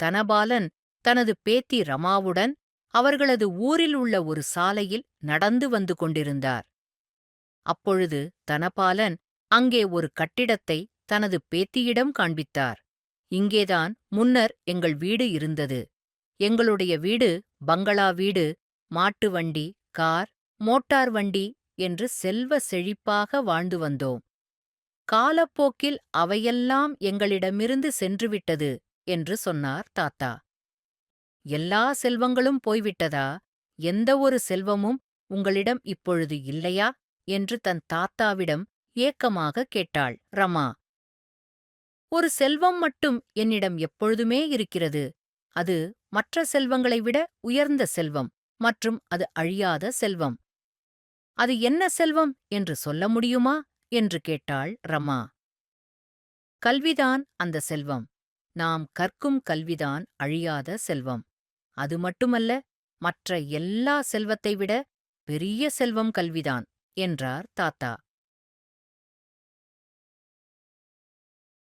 தனபாலன் தனது பேத்தி ரமாவுடன் அவர்களது ஊரில் உள்ள ஒரு சாலையில் நடந்து வந்து கொண்டிருந்தார். அப்பொழுது தனபாலன் அங்கே ஒரு கட்டிடத்தை தனது பேத்தியிடம் காண்பித்தார். இங்கேதான் முன்னர் எங்கள் வீடு இருந்தது. எங்களுடைய வீடு பங்களா வீடு மாட்டு வண்டி கார் மோட்டார் வண்டி என்று செல்வ செழிப்பாக வாழ்ந்து வந்தோம். காலப்போக்கில் அவையெல்லாம் எங்களிடமிருந்து சென்றுவிட்டது. என்று சொன்னார் தாத்தா. எல்லா செல்வங்களும் போய்விட்டதா? எந்த ஒரு செல்வமும் உங்களிடம் இப்பொழுது இல்லையா? என்று தன் தாத்தாவிடம் ஏக்கமாக கேட்டாள் ரமா. ஒரு செல்வம் மட்டும் என்னிடம் எப்பொழுதுமே இருக்கிறது. அது மற்ற செல்வங்களை விட உயர்ந்த செல்வம் மற்றும் அது அழியாத செல்வம். அது என்ன செல்வம் என்று சொல்ல முடியுமா? என்று கேட்டாள் ரமா. கல்விதான் அந்த செல்வம். நாம் கற்கும் கல்விதான் அழியாத செல்வம். அது மட்டுமல்ல மற்ற எல்லா செல்வத்தை விட பெரிய செல்வம் கல்விதான் என்றார் தாத்தா.